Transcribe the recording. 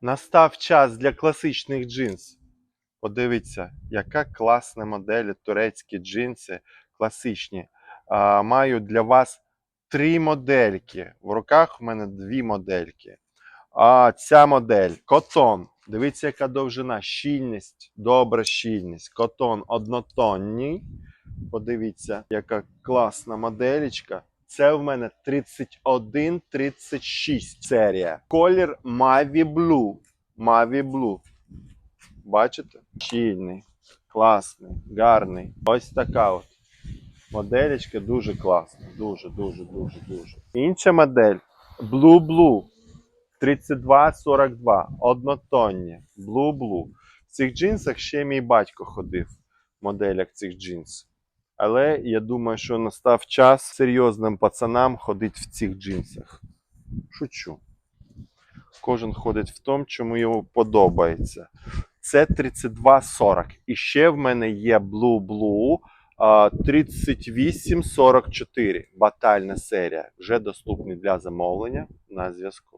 Настав час для класичних джинс. Подивіться, яка класна модель, турецькі джинси, класичні. А, маю для вас три модельки. В руках в мене дві модельки. А ця модель котон. Дивіться, яка довжина, щільність, добра щільність. Котон однотонній. Подивіться, яка класна моделечка. Це в мене 31-36 серія. Колір Mavi Blue. Mavi Blue. Бачите? Щільний, класний, гарний. Ось така от. Моделечка дуже класна. Дуже, дуже, дуже, дуже. Інша модель Blue Blue. 32-42. Однотонні. Blue Blue. В цих джинсах ще мій батько ходив в моделях цих джинс. Але я думаю, що настав час серйозним пацанам ходити в цих джинсах. Шучу. Кожен ходить в тому, чому йому подобається. Це 32,40. І ще в мене є Blue Blue 3844. Батальна серія. Вже доступний для замовлення на зв'язку.